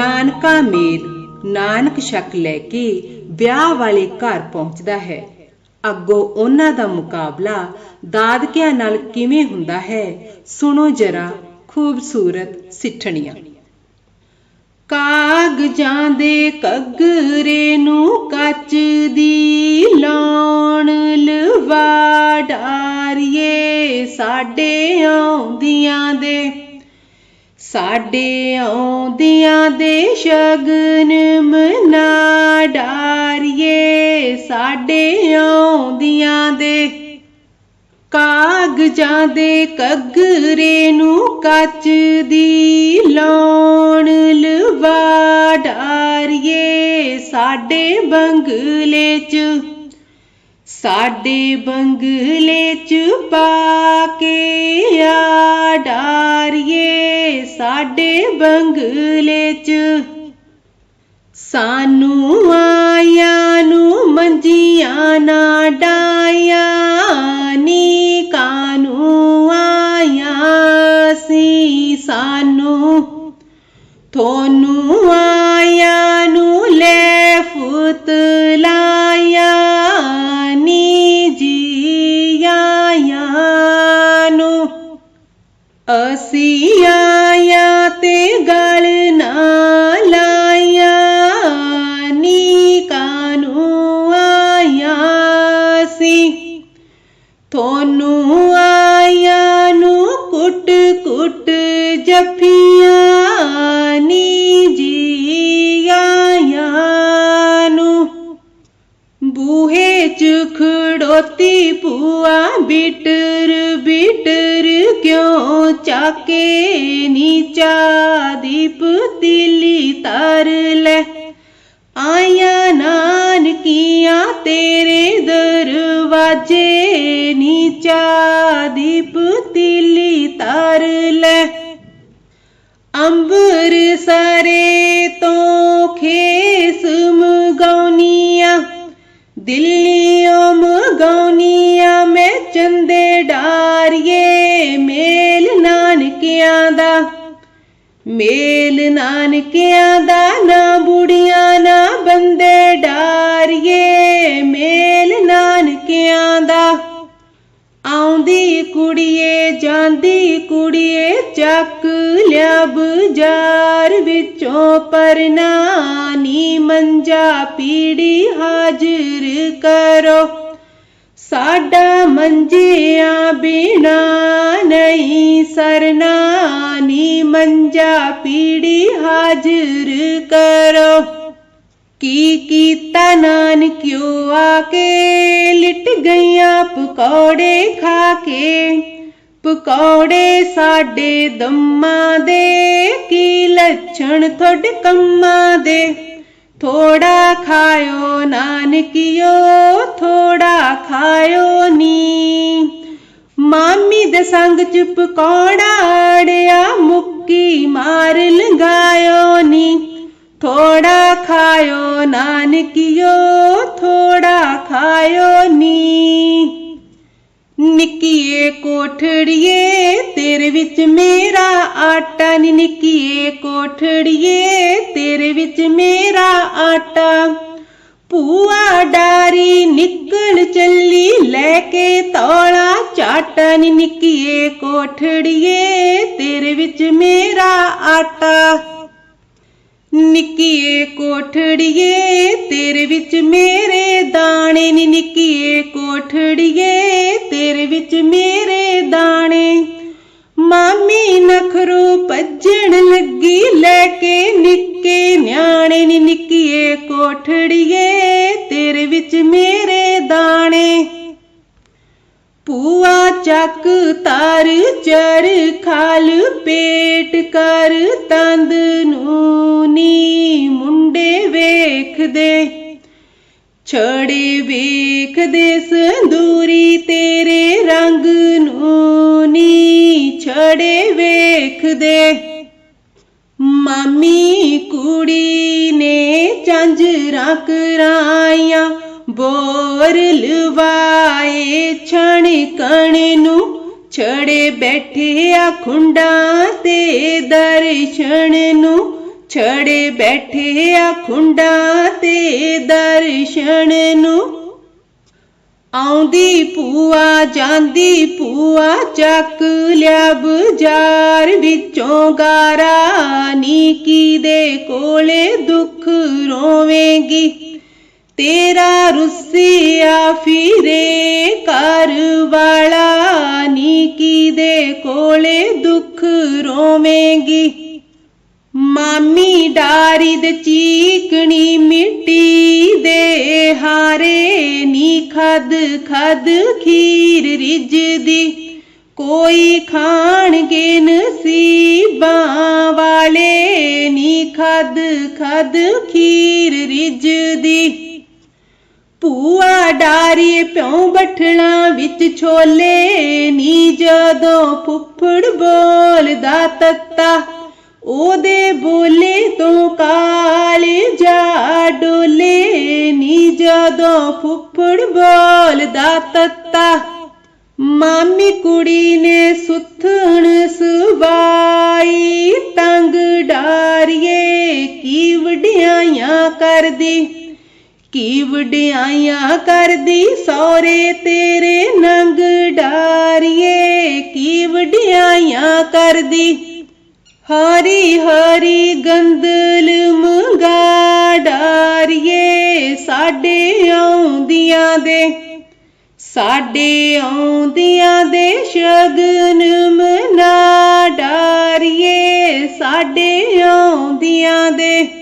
ਨਾਨਕਾ ਮੇਲ, ਨਾਨਕ ਸ਼ੱਕ ਲੈ ਕੇ ਵਿਆਹ ਵਾਲੇ ਘਰ ਪਹੁੰਚਦਾ ਹੈ। ਅੱਗੋਂ ਉਹਨਾਂ ਦਾ ਮੁਕਾਬਲਾ ਦਾਦਕਿਆਂ ਨਾਲ ਕਿਵੇਂ ਹੁੰਦਾ ਹੈ, ਸੁਣੋ ਜਰਾ ਖੂਬਸੂਰਤ ਸਿੱਠਣੀਆਂ। ਕਾਗਜ਼ਾਂ ਦੇ ਕਗਰੇ ਨੂੰ ਕੱਚ ਦੀ ਲਾਉਣ ਲਵਾ, ਡਾਰੀਏ ਸਾਡੇ ਆਉਂਦੀਆਂ ਦੇ ਸਾਡੇ ਆਉਂਦੀਆਂ ਦੇ ਸ਼ਗਨ ਮਨਾ ਡਾਰੀਏ ਸਾਡੇ ਆਉਂਦੀਆਂ ਦੇ ਕਾਗਜ਼ਾਂ ਦੇ ਕਗਰੇ ਨੂੰ ਕੱਚ ਦੀ ਲਾਉਣ ਲਵਾ ਡਾਰੀਏ, ਸਾਡੇ ਬੰਗਲੇ 'ਚ ਸਾਡੇ ਬੰਗਲੇ 'ਚ ਪਾ ਕੇ ਆ ਡਾਰੀਏ ਸਾਡੇ ਬੰਗਲੇ 'ਚ। ਸਾਨੂੰ ਆਇਆ ਨੂੰ ਮੰਜੀਆਂ ਨਾ ਡਾਇਆ ਨੀ ਕਾਨੂੰ ਆਇਆ ਸੀ ਸਾਨੂੰ। ਤੁਹਾਨੂੰ ਆਇਆ ਨੂੰ ਲੈ ਫੁੱਤ ਖੜੋਤੀ ਭੂਆ ਬਿਟਰ ਬਿਟਰ ਕਿਉਂ ਚਾਕੇ ਨੀਚਾ ਦੀਪ ਤਿਲੀ ਤਰ ਲੈ? ਆਇਆ ਨਾਨਕੀਆਂ ਤੇਰੇ ਦਰਵਾਜੇ ਨੀਚਾ ਦੀਪ ਤਿਲੀ ਤਰ ਲੈ। ਅੰਬਰ ਸਰੇ ਤੋਂ ਖੇਸ ਮਗਾਉਨੀਆਂ, ਦਿੱਲੀ ਨਾਨਕਿਆਂ ਦਾ, ਮੇਲ ਨਾਨਕਿਆਂ ਦਾ, ਨਾ ਬੁੜੀਆਂ, ਨਾ ਬੰਦੇ ਡਾਰੀਏ, ਮੇਲ ਨਾਨਕਿਆਂ ਦਾ। ਆਉਂਦੀ ਕੁੜੀਏ, ਜਾਂਦੀ ਕੁੜੀਏ, ਚੱਕ ਲਿਆ ਬਾਜ਼ਾਰ ਵਿੱਚੋਂ ਪਰਨਾ ਨੀ ਮੰਜਾ ਪੀੜੀ ਹਾਜ਼ਰ ਕਰੋ। ਸਾਡਾ ਮੰਜਿਆਂ ਬਿਨਾ ਨਹੀਂ ਸਰਨਾ ਨੀ ਮੰਜਾ ਪੀੜੀ ਹਾਜ਼ਰ ਕਰੋ। ਕੀ ਕੀਤਾ ਨਾਨਕਿਓ ਆ ਕੇ ਲਿਟ ਗਈਆਂ ਪਕੌੜੇ ਖਾ ਕੇ ਪਕੌੜੇ ਸਾਡੇ ਦੰਮਾਂ ਦੇ, ਕੀ ਲੱਛਣ ਥੋੜ ਕੰਮਾਂ ਦੇ? ਥੋੜਾ ਖਾਇਓ ਨਾਨਕਿਓ, ਥੋੜਾ ਖਾਇਓ ਨੀ। ਮਾਮੀ ਦੇ ਸੰਗ ਚ ਪਕੌੜਾ ਮੁੱਕੀ ਮਾਰ ਲੰਗਾਇਓ ਨੀ। ਥੋੜਾ ਖਾਇਓ ਨਾਨਕਿਓ ਥੋੜਾ ਖਾਇਓ ਨੀ। ਨਿੱਕੀਏ ਕੋਠੜੀਏ, ਤੇਰੇ ਵਿੱਚ ਮੇਰਾ ਆਟਾ ਨੀ। ਨਿੱਕੀਏ ਕੋਠੜੀਏ, ਤੇਰੇ ਵਿੱਚ ਮੇਰਾ ਆਟਾ। ਭੂਆ ਡਾਰੀ ਨਿਕਲ ਚੱਲੀ, ਲੈ ਕੇ ਤੌਲਾ ਚਾਟਾ ਨੀ ਨਿੱਕੀਏ ਕੋਠੜੀਏ, ਤੇਰੇ ਵਿੱਚ ਮੇਰਾ ਆਟਾ। ਨਿੱਕੀਏ ਕੋਠੜੀਏ, ਤੇਰੇ ਵਿੱਚ ਮੇਰੇ ਦਾਣੇ ਨੀ ਨਿੱਕੀਏ ਕੋਠੜੀਏ, ਤੇਰੇ ਵਿੱਚ ਮੇਰੇ ਦਾਣੇ। ਮਾਮੀ ਨਖਰੂ ਭੱਜਣ ਲੱਗੀ, ਲੈ ਕੇ ਨਿੱਕੇ ਨਿਆਣੇ ਨੀ ਨਿੱਕੀਏ ਕੋਠੜੀਏ ਪੂਆ ਚੱਕ ਤਾਰ ਖਾਲ ਪੇਟ ਕਰ ਤੰਦ ਨੂੰ ਨੀ ਮੁੰਡੇ ਵੇਖਦੇ। ਛੜੇ ਵੇਖਦੇ ਸੰਦੂਰੀ ਤੇਰੇ ਰੰਗ ਨੂੰ ਨੀ ਛੜੇ ਵੇਖਦੇ। ਮਾਮੀ ਕੁੜੀ ਨੇ ਝਾਂਜਰਾਂ ਕਰਾਈਆਂ ਬੋਰ ਲਵਾਏ ਛਣ ਕਣ ਨੂੰ, ਛੜੇ ਬੈਠੇ ਆ ਖੁੰਡਾਂ ਤੇ ਦਰਸ਼ਨ ਨੂੰ, ਛੜੇ ਬੈਠੇ ਆ ਖੁੰਡਾਂ ਤੇ ਦਰਸ਼ਨ ਨੂੰ। ਆਉਂਦੀ ਪੂਆ ਜਾਂਦੀ ਪੂਆ ਚੱਕ ਲਿਆ ਬਜ਼ਾਰ ਵਿੱਚੋਂ ਗਾਰਾ ਨੀ ਨੀਕੀ ਦੇ ਕੋਲੇ ਦੁੱਖ ਰੋਵੇਂਗੀ। ਤੇਰਾ ਰੁੱਸਿਆ ਫਿਰੇ ਘਰ ਵਾਲਾ ਨੀਕੀ ਦੇ ਕੋਲੇ ਦੁੱਖ ਰੋਵੇਂਗੀ। ਮਾਮੀ ਡਾਰੀ ਦੇ ਚੀਕਣੀ ਮਿੱਟੀ ਦੇ ਹਾਰੇ ਨੀ ਖਦ ਖਦ ਖੀਰ ਰਿਜਦੀ ਕੋਈ ਖਾਣਗੇ ਨਸੀਬਾਂ ਵਾਲੇ ਨੀ ਖਦ ਖਦ ਖੀਰ ਰਿਜਦੀ ਭੂਆ ਡਾਰੀ ਪਿਉ ਬਠਲਾਂ ਵਿੱਚ ਛੋਲੇ ਨੀ, ਜਦੋਂ ਫੁੱਫੜ ਬੋਲਦਾ ਤੱਤਾ, ਉਹਦੇ ਬੋਲੇ ਤੋਂ ਕਾਲੇ ਜਾ ਡੋਲੇ ਨੀ, ਜਦੋਂ ਫੁੱਫੜ ਬੋਲਦਾ ਤੱਤਾ, ਮਾਮੀ ਕੁੜੀ ਨੇ ਸੁਥਣ ਸਵਾਈ ਤੰਗ ਡਾਰੀਏ ਕੀ ਵਡਿਆਈਆਂ ਕਰਦੀ। ਕੀ ਵਡਿਆਈਆਂ ਕਰਦੀ ਸੌਰੇ ਤੇਰੇ ਨੰਗ ਡਾਰੀਏ? ਕੀ ਵਡਿਆਈਆਂ ਕਰਦੀ? ਹਰੀ ਹਰੀ ਗੰਦਲ ਮੰਗਾ ਡਾਰੀਏ। ਸਾਡੇ ਆਉਂਦੀਆਂ ਦੇ, ਸਾਡੇ ਆਉਂਦੀਆਂ ਦੇ ਸ਼ਗਨ ਮਨਾ ਡਾਰੀਏ। ਸਾਡੇ ਆਉਂਦੀਆਂ ਦੇ